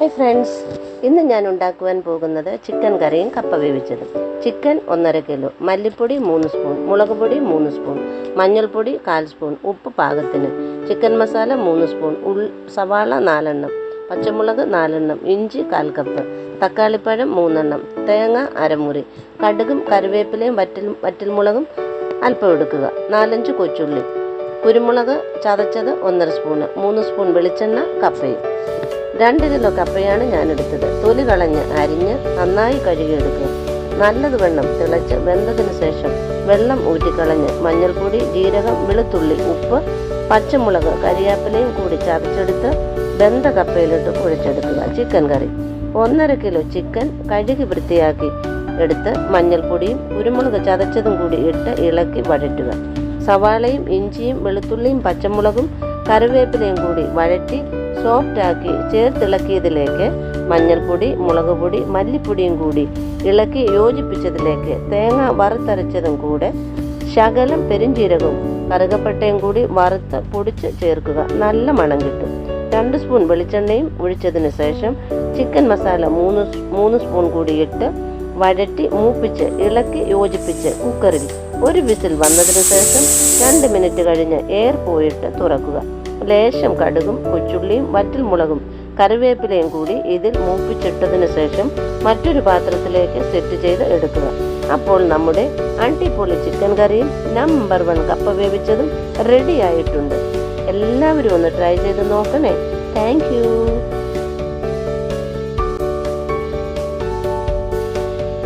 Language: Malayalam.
ഹായ് ഫ്രണ്ട്സ് ഇന്ന് ഞാൻ ഉണ്ടാക്കുവാൻ പോകുന്നത് ചിക്കൻ കറിയും കപ്പ വേവിച്ചതും. ചിക്കൻ ഒന്നര കിലോ മല്ലിപ്പൊടി മൂന്ന് സ്പൂൺ മുളക് പൊടി മൂന്ന് സ്പൂൺ മഞ്ഞൾപ്പൊടി കാൽ സ്പൂൺ ഉപ്പ് പാകത്തിന്. ചിക്കൻ മസാല മൂന്ന് സ്പൂൺ ഉൾ സവാള നാലെണ്ണം പച്ചമുളക് നാലെണ്ണം ഇഞ്ചി കാൽ കപ്പ് തക്കാളിപ്പഴം മൂന്നെണ്ണം തേങ്ങ അരമുറി കടുകും കറിവേപ്പിലയും വറ്റൽ വറ്റൽമുളകും അല്പം എടുക്കുക. നാലഞ്ച് കൊച്ചുള്ളി കുരുമുളക് ചതച്ചത് ഒന്നര സ്പൂണ് മൂന്ന് സ്പൂൺ വെളിച്ചെണ്ണ കപ്പയും. രണ്ട് കപ്പയാണ് ഞാൻ എടുത്തത് തൊലി കളഞ്ഞ് അരിഞ്ഞ് നന്നായി കഴുകിയെടുക്കുക വെള്ളം തിളച്ച് വെന്തതിന് ശേഷം വെള്ളം ഊറ്റിക്കളഞ്ഞ് മഞ്ഞൾപ്പൊടി ജീരകം വെളുത്തുള്ളി ഉപ്പ് പച്ചമുളക് കരിയാപ്പിലയും കൂടി ചതച്ചെടുത്ത് വെന്ത കപ്പയിലിട്ട് കുഴച്ചെടുക്കുക. Chicken curry. ഒന്നര കിലോ ചിക്കൻ കഴുകി വൃത്തിയാക്കി എടുത്ത് മഞ്ഞൾപ്പൊടിയും കുരുമുളക് ചതച്ചതും കൂടി ഇട്ട് ഇളക്കി വഴറ്റുക. സവാളയും ഇഞ്ചിയും വെളുത്തുള്ളിയും പച്ചമുളകും കറിവേപ്പിലയും കൂടി വഴറ്റി സോഫ്റ്റ് സോഫ്റ്റാക്കി ചേർത്തിളക്കിയതിലേക്ക് മഞ്ഞൾപ്പൊടി മുളക് പൊടി മല്ലിപ്പൊടിയും കൂടി ഇളക്കി യോജിപ്പിച്ചതിലേക്ക് തേങ്ങ വറുത്തരച്ചതും കൂടെ ശകലം പെരിഞ്ചീരകവും കറുകപ്പട്ടയും കൂടി വറുത്ത് പൊടിച്ച് ചേർക്കുക. നല്ല മണം കിട്ടും. രണ്ട് സ്പൂൺ വെളിച്ചെണ്ണയും ഒഴിച്ചതിന് ശേഷം ചിക്കൻ മസാല മൂന്ന് മൂന്ന് സ്പൂൺ കൂടി ഇട്ട് വഴറ്റി മൂപ്പിച്ച് ഇളക്കി യോജിപ്പിച്ച് കുക്കറിൽ ഒരു വിസിൽ വന്നതിന് ശേഷം രണ്ട് മിനിറ്റ് കഴിഞ്ഞ് എയർ പോയിട്ട് തുറക്കുക. ലേശം കടുകും കൊച്ചുള്ളിയും വറ്റൽമുളകും കറിവേപ്പിലയും കൂടി ഇതിൽ മൂപ്പിച്ചിട്ടതിന് ശേഷം മറ്റൊരു പാത്രത്തിലേക്ക് സെറ്റ് ചെയ്ത് എടുക്കുക. അപ്പോൾ നമ്മുടെ അണ്ടിപ്പൊളി ചിക്കൻ കറിയും നമ്പർ വൺ കപ്പ വേവിച്ചതും റെഡി ആയിട്ടുണ്ട്. എല്ലാവരും ഒന്ന് ട്രൈ ചെയ്ത് നോക്കണേ. താങ്ക്